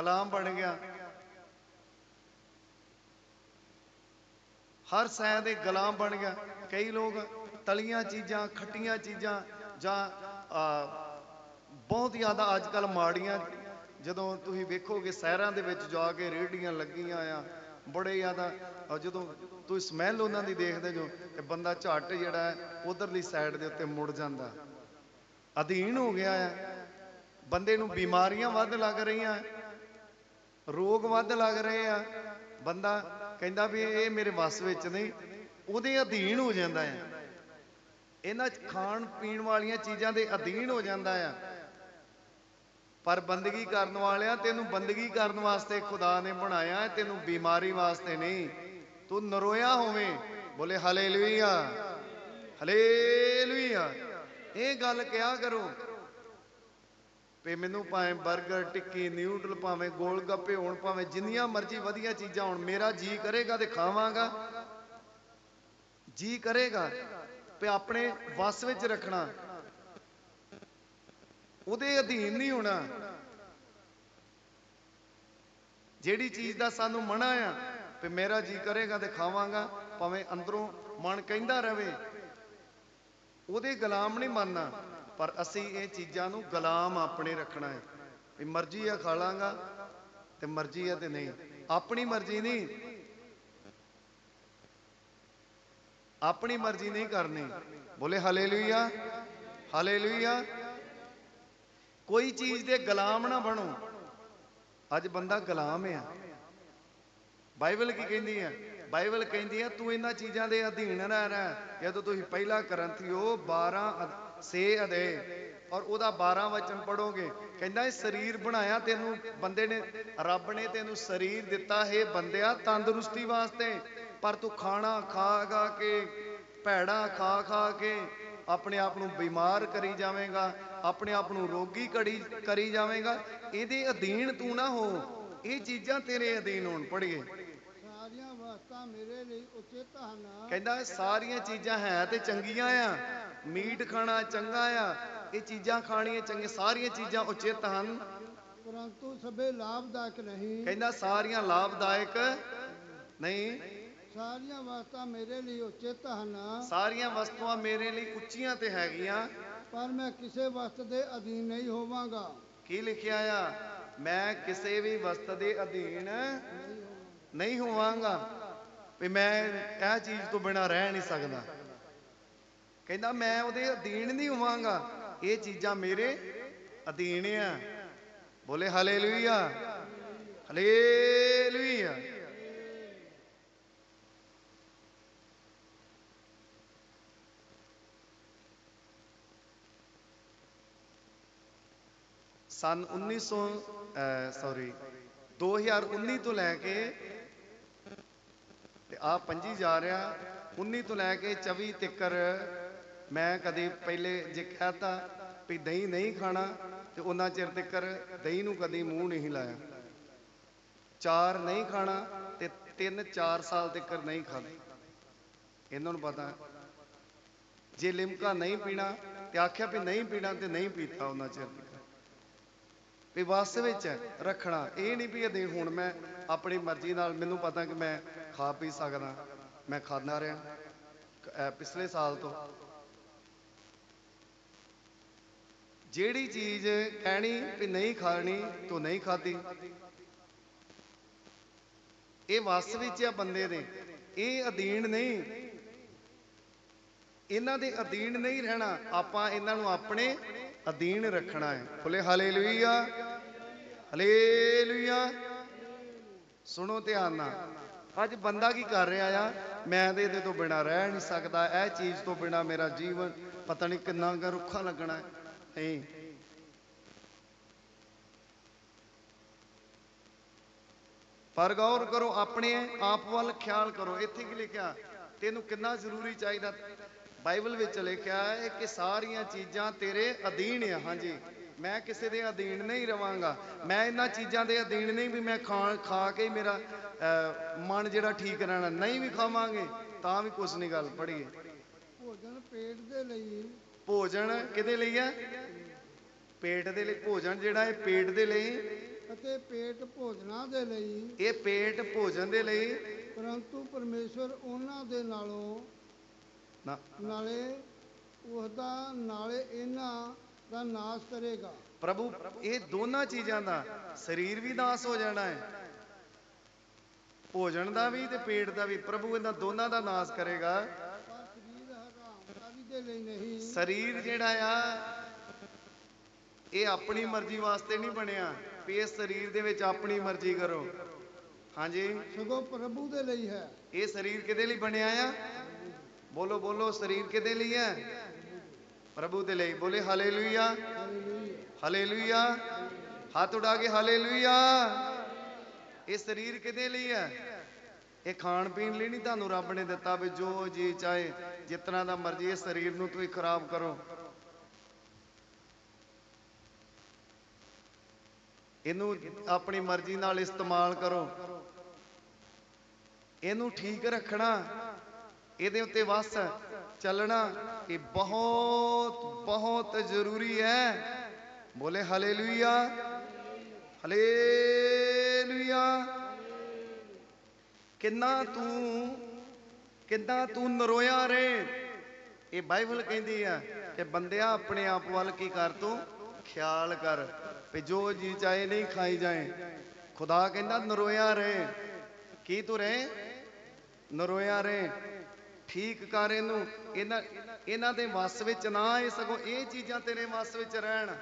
ਗੁਲਾਮ ਬਣ ਗਿਆ। ਹਰ ਸੈ ਦੇ ਗੁਲਾਮ ਬਣ ਗਿਆ। ਕਈ ਲੋਕ ਤਲੀਆਂ ਚੀਜ਼ਾਂ, ਖੱਟੀਆਂ ਚੀਜ਼ਾਂ ਜਾਂ ਬਹੁਤ ਜ਼ਿਆਦਾ ਅੱਜ ਕੱਲ ਮਾੜੀਆਂ, ਜਦੋਂ ਤੁਸੀਂ ਵੇਖੋਗੇ ਸ਼ਹਿਰਾਂ ਦੇ ਵਿੱਚ ਜਾ ਕੇ ਰੇਹੜੀਆਂ ਲੱਗੀਆਂ ਆ, ਬੜੇ ਜ਼ਿਆਦਾ ਜਦੋਂ ਤੁਸੀਂ ਸਮੈਲ ਉਹਨਾਂ ਦੀ ਦੇਖਦੇ ਜੋ ਕਿ ਬੰਦਾ ਝੱਟ ਜਿਹੜਾ ਹੈ, ਉਧਰਲੀ ਸਾਈਡ ਦੇ ਉੱਤੇ ਮੁੜ ਜਾਂਦਾ। ਅਧੀਨ ਹੋ ਗਿਆ ਹੈ। ਬੰਦੇ ਨੂੰ ਬਿਮਾਰੀਆਂ ਵੱਧ ਲੱਗ ਰਹੀਆਂ। ਰੋਗ ਵੱਧ ਲੱਗ ਰਹੇ ਆ। ਬੰਦਾ ਕਹਿੰਦਾ ਵੀ ਇਹ ਮੇਰੇ ਵੱਸ ਵਿੱਚ ਨਹੀਂ, ਉਹਦੇ ਅਧੀਨ ਹੋ ਜਾਂਦਾ ਹੈ ਇਹਨਾਂ ਖਾਣ ਪੀਣ ਵਾਲੀਆਂ ਚੀਜ਼ਾਂ ਦੇ ਅਧੀਨ ਹੋ ਜਾਂਦਾ ਆ। ਪਰ ਬੰਦਗੀ ਕਰਨ ਵਾਲਿਆ ਤੈਨੂੰ ਬੰਦਗੀ ਕਰਨ ਵਾਸਤੇ ਖੁਦਾ ਨੇ ਬਣਾਇਆ ਤੈਨੂੰ ਬਿਮਾਰੀ ਵਾਸਤੇ ਨਹੀਂ। ਤੂੰ ਨਰੋਇਆ ਹੋਵੇਂ, ਬੋਲੇ ਹਾਲੇਲੂਇਆ ਹਾਲੇਲੂਇਆ। ਇਹ ਗੱਲ ਕਿਹਾ ਕਰੋ? ਵੀ ਮੈਨੂੰ ਭਾਵੇਂ 버ਗਰ ਟਿੱਕੀ, ਨਿਊਡਲ, ਭਾਵੇਂ ਗੋਲ ਗੱਪੇ ਹੋਣ, ਭਾਵੇਂ ਜਿੰਨੀਆਂ ਮਰਜ਼ੀ ਵਧੀਆ ਚੀਜ਼ਾਂ ਹੋਣ, ਮੇਰਾ ਜੀ ਕਰੇਗਾ ਤੇ ਖਾਵਾਂਗਾ। ਜੀ ਕਰੇਗਾ ਵੀ ਆਪਣੇ ਵਸ ਵਿੱਚ ਰੱਖਣਾ। ਉਹਦੇ ਅਧੀਨ ਨਹੀਂ ਹੋਣਾ। ਜਿਹੜੀ ਚੀਜ਼ ਦਾ ਸਾਨੂੰ ਮਨਾ ਆ, ਵੀ ਮੇਰਾ ਜੀ ਕਰੇਗਾ ਤੇ ਖਾਵਾਂਗਾ, ਭਾਵੇਂ ਅੰਦਰੋਂ ਮਨ ਕਹਿੰਦਾ ਰਵੇ, ਉਹਦੇ ਗੁਲਾਮ ਨਹੀਂ ਮੰਨਣਾ। ਪਰ ਅਸੀਂ ਇਹ ਚੀਜ਼ਾਂ ਨੂੰ ਗੁਲਾਮ ਆਪਣੇ ਰੱਖਣਾ ਹੈ। ਵੀ ਮਰਜ਼ੀ ਆ ਖਾ ਲਾਂਗਾ ਤੇ ਮਰਜ਼ੀ ਆ ਤੇ ਨਹੀਂ। ਆਪਣੀ ਮਰਜ਼ੀ ਨਹੀਂ। ਆਪਣੀ ਮਰਜ਼ੀ ਨਹੀਂ ਕਰਨੀ। ਬੋਲੇ ਹਾਲੇਲੂਇਆ ਹਾਲੇਲੂਇਆ। ਕੋਈ ਚੀਜ਼ ਦੇ ਗੁਲਾਮ ਨਾ ਬਣੋ। ਅੱਜ ਬੰਦਾ ਗੁਲਾਮ ਆ। ਬਾਈਬਲ ਕੀ ਕਹਿੰਦੀ ਹੈ? ਬਾਈਬਲ ਕਹਿੰਦੀ ਹੈ ਤੂੰ ਇਹਨਾਂ ਚੀਜ਼ਾਂ ਦੇ ਅਧੀਨ ਨਾ ਰਹਿ। ਜਦੋਂ ਤੁਸੀਂ ਪਹਿਲਾ ਕਰੰਥੀਓ 12 ਅਧ- ਛੇ ਅਦੇ ਔਰ ਉਹਦਾ 12 ਵਚਨ ਪੜੋਗੇ ਕਹਿੰਦਾ, ਇਹ ਸਰੀਰ ਬਣਾਇਆ ਤੈਨੂੰ, ਬੰਦੇ ਨੇ, ਰੱਬ ਨੇ ਤੈਨੂੰ ਸਰੀਰ ਦਿੱਤਾ ਹੈ ਬੰਦਿਆ ਤੰਦਰੁਸਤੀ ਵਾਸਤੇ। ਪਰ ਤੂੰ ਖਾਣਾ ਖਾ ਖਾ ਕੇ, ਭੈੜਾ ਖਾ ਖਾ ਕੇ, ਆਪਣੇ ਆਪ ਨੂੰ ਬਿਮਾਰ ਕਰੀ ਜਾਵੇਂਗਾ, ਆਪਣੇ ਆਪ ਨੂੰ ਰੋਗੀ ਕਰੀ ਕਰੀ ਜਾਵੇਂਗਾ। ਇਹਦੇ ਅਧੀਨ ਤੂੰ ਨਾ ਹੋ। ਇਹ ਚੀਜ਼ਾਂ ਤੇਰੇ ਅਧੀਨ ਹੋਣ ਪੜੀਏ ਵਸਤਾਂ ਮੇਰੇ ਲਈ ਉਚਿਤ ਹਨ ਕਹਿੰਦਾ ਸਾਰੀਆਂ ਚੀਜ਼ਾਂ ਹੈ ਤੇ ਚੰਗੀਆਂ ਆ। ਮੀਟ ਖਾਣਾ ਚੰਗਾ ਆ। ਇਹ ਚੀਜ਼ਾਂ ਖਾਣੀਆਂ ਚੰਗੀਆਂ ਸਾਰੀਆਂ ਚੀਜ਼ਾਂ ਉਚਿਤ ਹਨ। ਪਰੰਤੂ ਸਭੇ ਲਾਭਦਾਇਕ ਨਹੀਂ। ਕਹਿੰਦਾ ਸਾਰੀਆਂ ਲਾਭਦਾਇਕ ਨਹੀਂ। ਸਾਰੀਆਂ ਵਸਤਾਂ ਮੇਰੇ ਲਈ ਉਚਿਤ ਹਨ। ਸਾਰੀਆਂ ਵਸਤੂਆਂ ਮੇਰੇ ਲਈ ਉੱਚੀਆਂ ਤੇ ਹੈਗੀਆਂ। ਪਰ ਮੈਂ ਕਿਸੇ ਵਸਤ ਦੇ ਅਧੀਨ ਨਹੀਂ ਹੋਵਾਂਗਾ। ਕੀ ਲਿਖਿਆ ਆ? ਮੈਂ ਕਿਸੇ ਵੀ ਵਸਤ ਦੇ ਅਧੀਨ ਨਹੀਂ ਹੋਵਾਂਗਾ। ਵੀ ਮੈਂ ਇਹ ਚੀਜ਼ ਤੋਂ ਬਿਨਾ ਰਹਿ ਨਹੀਂ ਸਕਦਾ। ਕਹਿੰਦਾ, ਮੈਂ ਉਹਦੇ ਅਧੀਨ ਨਹੀਂ ਹੋਵਾਂਗਾ। ਇਹ ਚੀਜ਼ਾਂ ਮੇਰੇ ਅਧੀਨ ਆ। ਬੋਲੇ, ਹਾਲੇਲੂਇਆ। ਹਾਲੇਲੂਇਆ। ਸਨ 1900 ਸੌਰੀ 2019 ਤੋਂ ਲੈ ਕੇ ਆ ਪੰਜੀ ਜਾ ਰਿਹਾ 19 ਤੋਂ ਲੈ ਕੇ 24 ਤੱਕਰ ਮੈਂ ਕਦੇ ਪਹਿਲੇ ਜੇ ਕਹਤਾ ਵੀ ਦਹੀਂ ਨਹੀਂ ਖਾਣਾ ਤੇ ਉਹਨਾਂ ਚਿਰ ਤੱਕਰ ਦਹੀਂ ਨੂੰ ਕਦੀ ਮੂੰਹ ਨਹੀਂ ਲਾਇਆ। ਚਾਰ ਨਹੀਂ ਖਾਣਾ ਤੇ 3 4 ਸਾਲ ਤੱਕਰ ਨਹੀਂ ਖਾਣਾ ਇਹਨਾਂ ਨੂੰ ਪਤਾ। ਜੇ ਲਿਮਕਾ ਨਹੀਂ ਪੀਣਾ ਤੇ ਆਖਿਆ ਵੀ ਨਹੀਂ ਪੀਣਾ ਤੇ ਨਹੀਂ ਪੀਤਾ ਉਹਨਾਂ ਚਿਰ ਤੱਕ ਵੀ ਵਸ ਵਿੱਚ ਰੱਖਣਾ। ਇਹ ਨਹੀਂ ਵੀ ਇਹਦੇ ਹੁਣ ਮੈਂ ਆਪਣੀ ਮਰਜ਼ੀ ਨਾਲ ਮੈਨੂੰ ਪਤਾ ਕਿ ਮੈਂ ਖਾ ਪੀ ਸਕਦਾ, ਮੈਂ ਖਾਂਦਾ ਰਿਹਾ ਪਿਛਲੇ ਸਾਲ ਤੋਂ। ਜਿਹੜੀ ਚੀਜ਼ ਕਹਿਣੀ ਵੀ ਨਹੀਂ ਖਾਣੀ, ਤੂੰ ਨਹੀਂ ਖਾਦੀ ਇਹ ਵਸ ਵਿੱਚ ਆ ਬੰਦੇ ਦੇ। ਇਹ ਅਧੀਨ ਨਹੀਂ। ਇਹਨਾਂ ਦੇ ਅਧੀਨ ਨਹੀਂ ਰਹਿਣਾ। ਆਪਾਂ ਇਹਨਾਂ ਨੂੰ ਆਪਣੇ ਅਧੀਨ ਰੱਖਣਾ ਹੈ। ਬੋਲੇ, ਹਾਲੇਲੂਇਆ। ਹਾਲੇਲੂਇਆ। ਸੁਣੋ ਧਿਆਨ ਨਾਲ। ਅੱਜ ਬੰਦਾ ਕੀ ਕਰ ਰਿਹਾ ਆ? ਮੈਂ ਤੇ ਇਹਦੇ ਤੋਂ ਬਿਨਾ ਰਹਿ ਨਹੀਂ ਸਕਦਾ। ਇਹ ਚੀਜ਼ ਤੋਂ ਬਿਨਾ ਮੇਰਾ ਜੀਵਨ ਪਤਾ ਨਹੀਂ ਕਿੰਨਾ ਕੁ ਰੁੱਖਾ ਲੱਗਣਾ ਹੈ। ਨਹੀਂ। ਪਰ ਗੌਰ ਕਰੋ, ਆਪਣੇ ਆਪ ਵੱਲ ਖਿਆਲ ਕਰੋ। ਇੱਥੇ ਕੀ ਲਿਖਿਆ? ਤੈਨੂੰ ਕਿੰਨਾ ਜ਼ਰੂਰੀ ਚਾਹੀਦਾ? ਬਾਈਬਲ ਵਿੱਚ ਲਿਖਿਆ ਹੈ ਕਿ ਸਾਰੀਆਂ ਚੀਜ਼ਾਂ ਤੇਰੇ ਅਧੀਨ ਆ। ਹਾਂਜੀ। ਮੈਂ ਕਿਸੇ ਦੇ ਅਧੀਨ ਨਹੀਂ ਰਵਾਂਗਾ। ਮੈਂ ਇਹਨਾਂ ਚੀਜ਼ਾਂ ਦੇ ਅਧੀਨ ਨਹੀਂ ਵੀ ਮੈਂ ਖਾ ਖਾ ਕੇ ਹੀ ਮੇਰਾ ਮਨ ਜਿਹੜਾ ਠੀਕ ਰਹਿਣਾ ਨਹੀਂ ਵੀ ਖਾਵਾਂਗੇ ਤਾਂ ਵੀ ਕੁਛ ਨਹੀਂ ਗੱਲ ਪੜੀਏ ਭੋਜਨ ਪੇਟ ਦੇ ਲਈ। ਭੋਜਨ ਕਿਹਦੇ ਲਈ ਹੈ? ਪੇਟ ਦੇ ਲਈ ਭੋਜਨ ਜਿਹੜਾ ਹੈ ਪੇਟ ਦੇ ਲਈ। ਅਤੇ ਪੇਟ ਭੋਜਨਾਂ ਦੇ ਲਈ। ਇਹ ਪੇਟ ਭੋਜਨ ਦੇ ਲਈ। ਪਰੰਤੂ ਪਰਮੇਸ਼ਵਰ ਉਹਨਾਂ ਦੇ ਨਾਲੋਂ ਨਾਲੇ ਉਹਦਾ ਨਾਲੇ ਇਹਨਾਂ ਦਾ ਨਾਸ਼ ਕਰੇਗਾ। ਪ੍ਰਭੂ ਇਹ ਦੋਨਾਂ ਚੀਜ਼ਾਂ ਦਾ ਸਰੀਰ ਵੀ ਨਾਸ ਹੋ ਜਾਣਾ ਹੈ। ਭੋਜਨ ਦਾ ਵੀ ਤੇ ਪੇਟ ਦਾ ਵੀ ਪ੍ਰਭੂ ਇਹਨਾਂ ਦੋਨਾਂ ਦਾ ਨਾਸ ਕਰੇਗਾ। ਸਰੀਰ ਜਿਹੜਾ ਆ ਇਹ ਆਪਣੀ ਮਰਜ਼ੀ ਵਾਸਤੇ ਨਹੀਂ ਬਣਿਆ ਵੀ ਇਸ ਸਰੀਰ ਦੇ ਵਿੱਚ ਆਪਣੀ ਮਰਜ਼ੀ ਕਰੋ। ਹਾਂਜੀ? ਸਗੋਂ ਪ੍ਰਭੂ ਦੇ ਲਈ ਹੈ। ਇਹ ਸਰੀਰ ਕਿਹਦੇ ਲਈ ਬਣਿਆ ਆ? ਬੋਲੋ ਬੋਲੋ ਸਰੀਰ ਕਿਹਦੇ ਲਈ ਹੈ? ਪ੍ਰਭੂ ਦੇ ਲਈ ਬੋਲੇ ਹਾਲੇਲੂਇਆ। ਹਾਲੇਲੂਇਆ। ਹਾਲੇਲੂਇਆ ਹੱਥ ਉਡਾ ਕੇ ਹਾਲੇਲੂਇਆ। ਇਹ ਸਰੀਰ ਕਿਹਦੇ ਲਈ ਹੈ? ਇਹ ਖਾਣ ਪੀਣ ਲਈ ਨਹੀਂ ਤੁਹਾਨੂੰ ਰੱਬ ਨੇ ਦਿੱਤਾ ਵੀ ਜੋ ਜੀ ਚਾਹੇ ਜਿਸ ਤਰ੍ਹਾਂ ਦਾ ਮਰਜ਼ੀ ਇਹ ਸਰੀਰ ਨੂੰ ਤੁਸੀਂ ਖਰਾਬ ਕਰੋ। ਇਹਨੂੰ ਆਪਣੀ ਮਰਜ਼ੀ ਨਾਲ ਇਸਤੇਮਾਲ ਕਰੋ। ਇਹਨੂੰ ਠੀਕ ਰੱਖਣਾ, ਇਹਦੇ ਉੱਤੇ ਵਸ ਚੱਲਣਾ ਇਹ ਬਹੁਤ ਬਹੁਤ ਜ਼ਰੂਰੀ ਹੈ। ਬੋਲੇ ਹਾਲੇਲੂਇਆ ਹਾਲੇਲੂਇਆ ਕਿੰਨਾ ਤੂੰ ਕਿੰਨਾ ਤੂੰ ਨਰੋਇਆ ਰੇ। ਇਹ ਬਾਈਬਲ ਕਹਿੰਦੀ ਆ ਕਿ ਬੰਦਿਆ ਆਪਣੇ ਆਪ ਵੱਲ ਕੀ ਕਰ ਤੂੰ? ਖਿਆਲ ਕਰ ਵੀ ਜੋ ਜੀ ਚਾਹੇ ਨਹੀਂ ਖਾਈ ਜਾਏ। ਖੁਦਾ ਕਹਿੰਦਾ ਨਰੋਇਆ ਰੇ। ਕੀ ਤੂੰ ਰੇ? ਨਰੋਇਆ ਰੇ। ਠੀਕ ਕਰ ਇਹਨੂੰ। ਇਹਨਾਂ ਇਹਨਾਂ ਦੇ ਵਸ ਵਿੱਚ ਨਾ ਆਏ ਸਗੋਂ ਇਹ ਚੀਜ਼ਾਂ ਤੇਰੇ ਵਸ ਵਿੱਚ ਰਹਿਣ।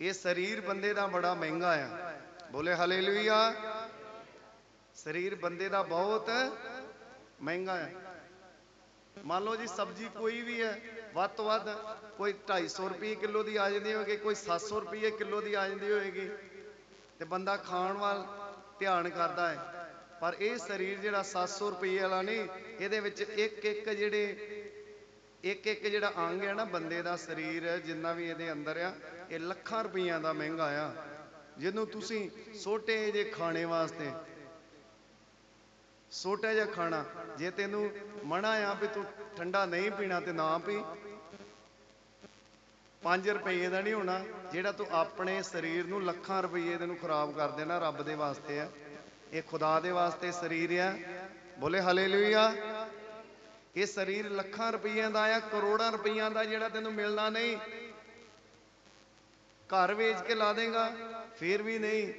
ਇਹ ਸਰੀਰ ਬੰਦੇ ਦਾ ਬੜਾ ਮਹਿੰਗਾ ਆ। ਬੋਲੇ ਹਾਲੇਲੂਇਆ ਸਰੀਰ ਬੰਦੇ ਦਾ ਬਹੁਤ ਮਹਿੰਗਾ ਹੈ ਮੰਨ ਲਓ ਜੀ ਸਬਜ਼ੀ ਕੋਈ ਵੀ ਹੈ, ਵੱਧ ਤੋਂ ਵੱਧ ਕੋਈ 250 ਰੁਪਏ ਕਿਲੋ ਦੀ ਆ ਜਾਂਦੀ ਹੋਵੇਗੀ, ਕੋਈ 700 ਰੁਪਏ ਕਿਲੋ ਦੀ ਆ ਜਾਂਦੀ ਹੋਵੇਗੀ। ਤੇ ਬੰਦਾ ਖਾਣ ਵੱਲ ਧਿਆਨ ਕਰਦਾ ਹੈ। ਪਰ ਇਹ ਸਰੀਰ ਜਿਹੜਾ 700 ਰੁਪਏ ਵਾਲਾ ਨਹੀਂ, ਇਹਦੇ ਵਿੱਚ ਇੱਕ ਇੱਕ ਜਿਹੜੇ, ਇੱਕ ਇੱਕ ਜਿਹੜਾ ਅੰਗ ਹੈ ਨਾ ਬੰਦੇ ਦਾ ਸਰੀਰ, ਜਿੰਨਾ ਵੀ ਇਹਦੇ ਅੰਦਰ ਆ, ਇਹ ਲੱਖਾਂ ਰੁਪਈਆਂ ਦਾ ਮਹਿੰਗਾ ਆ। ਜਿਹਨੂੰ ਤੁਸੀਂ ਛੋਟੇ ਜਿਹੇ ਖਾਣੇ ਵਾਸਤੇ, ਛੋਟਾ ਜਿਹਾ ਖਾਣਾ, ਜੇ ਤੈਨੂੰ ਮਨਾ ਆ ਵੀ ਤੂੰ ਠੰਡਾ ਨਹੀਂ ਪੀਣਾ ਤੇ ਨਾ ਪੀ 5 ਰੁਪਏ ਦਾ ਨਹੀਂ ਹੋਣਾ, ਜਿਹੜਾ ਤੂੰ ਆਪਣੇ ਸਰੀਰ ਨੂੰ ਲੱਖਾਂ ਰੁਪਏ ਦੇ ਨੂੰ ਖਰਾਬ ਕਰ ਦੇਣਾ ਰੱਬ ਦੇ ਵਾਸਤੇ ਆ। ਇਹ ਖੁਦਾ ਦੇ ਵਾਸਤੇ ਸਰੀਰ ਆ। ਬੋਲੇ ਹਾਲੇਲੂਇਆ। ਇਹ ਸਰੀਰ ਲੱਖਾਂ ਰੁਪਈਆਂ ਦਾ ਆ, ਕਰੋੜਾਂ ਰੁਪਈਆਂ ਦਾ ਜਿਹੜਾ ਤੈਨੂੰ ਮਿਲਣਾ ਨਹੀਂ। ਘਰ ਵੇਚ ਕੇ ਲਾ ਦੇਗਾ, ਫੇਰ ਵੀ ਨਹੀਂ।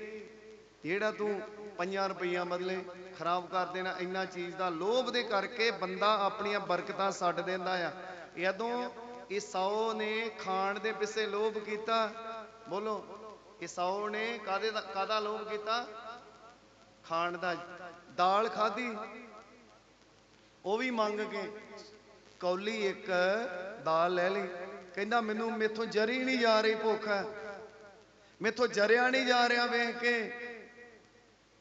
ਜਿਹੜਾ ਤੂੰ 5 ਰੁਪਈਆਂ ਬਦਲੇ ਖਰਾਬ ਕਰ ਦੇਣਾ, ਇੰਨਾ ਚੀਜ਼ ਦਾ ਲੋਭ ਦੇ ਕਰਕੇ ਬੰਦਾ ਆਪਣੀਆਂ ਬਰਕਤਾਂ ਛੱਡ ਦਿੰਦਾ ਆ। ਜਦੋਂ ਇਸਾਓ ਨੇ ਖਾਣ ਦੇ ਪਿੱਛੇ ਲੋਭ ਕੀਤਾ। ਬੋਲੋ ਇਸਾਓ ਨੇ ਕਾਦੇ ਦਾ ਕਾਦਾ ਲੋਭ ਕੀਤਾ? ਖਾਣ ਦਾ। ਦਾਲ ਖਾਧੀ। ਉਹ ਵੀ ਮੰਗ ਕੇ ਕੌਲੀ ਇੱਕ ਦਾਲ ਲੈ ਲਈ। ਕਹਿੰਦਾ, ਮੈਨੂੰ ਮੇਥੋਂ ਜਰੀ ਨਹੀਂ ਜਾ ਰਹੀ ਭੁੱਖ। ਮੇਥੋਂ ਜਰਿਆ ਨਹੀਂ ਜਾ ਰਿਹਾ ਵੇਖ ਕੇ।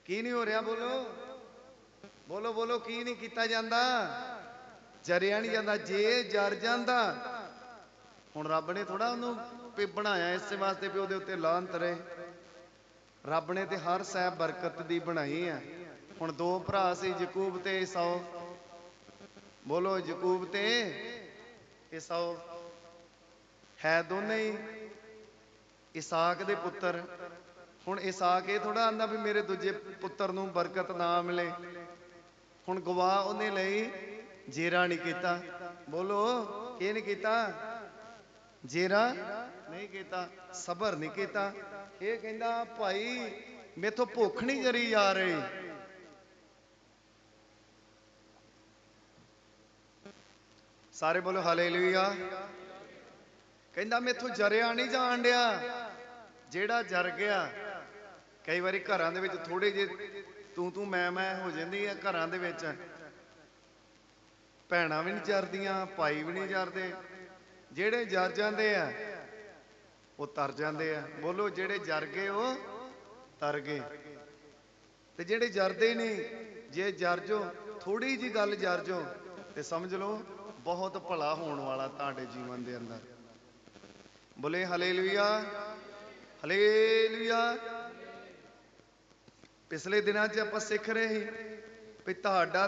ਕੀ ਨਹੀਂ ਹੋ ਰਿਹਾ ਬੋਲੋ? ਬੋਲੋ ਬੋਲੋ, ਕੀ ਨਹੀਂ ਕੀਤਾ ਜਾਂਦਾ? ਜਰਿਆ ਨਹੀਂ ਜਾਂਦਾ। ਜੇ ਜਰ ਜਾਂਦਾ ਹੁਣ ਰੱਬ ਨੇ ਥੋੜਾ ਉਹਨੂੰ ਵੀ ਬਣਾਇਆ ਇਸੇ ਵਾਸਤੇ ਵੀ ਉਹਦੇ ਉੱਤੇ ਲਾਂਤ ਰਹੇ। ਰੱਬ ਨੇ ਤੇ ਹਰ ਸਹਿਬ ਬਰਕਤ ਦੀ ਬਣਾਈ ਆ। ਹੁਣ ਦੋ ਭਰਾ ਸੀ, ਯਕੂਬ ਤੇ ਈਸਾਓ ਬੋਲੋ, ਯਕੂਬ ਤੇ ਈਸਾਓ ਹੈ ਦੋਨੇ ਹੀ ਇਸਾਕ ਦੇ ਪੁੱਤਰ। ਹੁਣ ਇਸਾਕ ਇਹ ਥੋੜਾ ਆਂਦਾ ਵੀ ਮੇਰੇ ਦੂਜੇ ਪੁੱਤਰ ਨੂੰ ਬਰਕਤ ਨਾ ਮਿਲੇ। ਹੁਣ ਗਵਾਹ ਉਹਨੇ ਲਈ, ਜੇਰਾ ਨਹੀਂ ਕੀਤਾ। ਬੋਲੋ ਇਹ ਨਹੀਂ ਕੀਤਾ? ਜੇਰਾ ਨਹੀਂ ਕੀਤਾ, ਸਬਰ ਨਹੀਂ ਕੀਤਾ। ਇਹ ਕਹਿੰਦਾ, ਭਾਈ, ਮੇਥੋਂ ਭੁੱਖ ਨਹੀਂ ਜਰੀ ਜਾ ਰਹੀ। ਸਾਰੇ ਬੋਲੋ, ਹਾਲੇਲੂਇਆ। ਕਹਿੰਦਾ, ਮੇਥੋਂ ਜਰਿਆ ਨਹੀਂ ਜਾਣ ਡਿਆ। ਜਿਹੜਾ ਜਰ ਗਿਆ, ਕਈ ਵਾਰੀ ਘਰਾਂ ਦੇ ਵਿੱਚ ਥੋੜੇ ਜੇ ਤੂੰ ਤੂੰ ਮੈਂ ਮੈਂ ਹੋ ਜਾਂਦੀ ਆ ਘਰਾਂ ਦੇ ਵਿੱਚ। ਭੈਣਾਂ ਵੀ ਨਹੀਂ ਜਰਦੀਆਂ, ਭਾਈ ਵੀ ਨਹੀਂ ਜਰਦੇ। ਜਿਹੜੇ ਜਰ ਜਾਂਦੇ ਆ, ਉਹ ਤਰ ਜਾਂਦੇ ਆ। ਬੋਲੋ, ਜਿਹੜੇ ਜਰ ਗਏ, ਉਹ ਤਰ ਗਏ। ਤੇ ਜਿਹੜੇ ਜਰਦੇ ਨਹੀਂ, ਜੇ ਜਰ ਜੋ ਥੋੜੀ ਜੀ ਗੱਲ ਜਰ ਜੋ, ਤੇ ਸਮਝ ਲਓ, ਬਹੁਤ ਭਲਾ ਹੋਣ ਵਾਲਾ ਤੁਹਾਡੇ ਜੀਵਨ ਦੇ ਅੰਦਰ। ਬੋਲੇ, ਹਲੇਲੂਇਆ ਹਲੇਲੂਇਆ। ਪਿਛਲੇ ਦਿਨਾਂ 'ਚ ਆਪਾਂ ਸਿੱਖ ਰਹੇ ਸੀ ਵੀ ਤੁਹਾਡਾ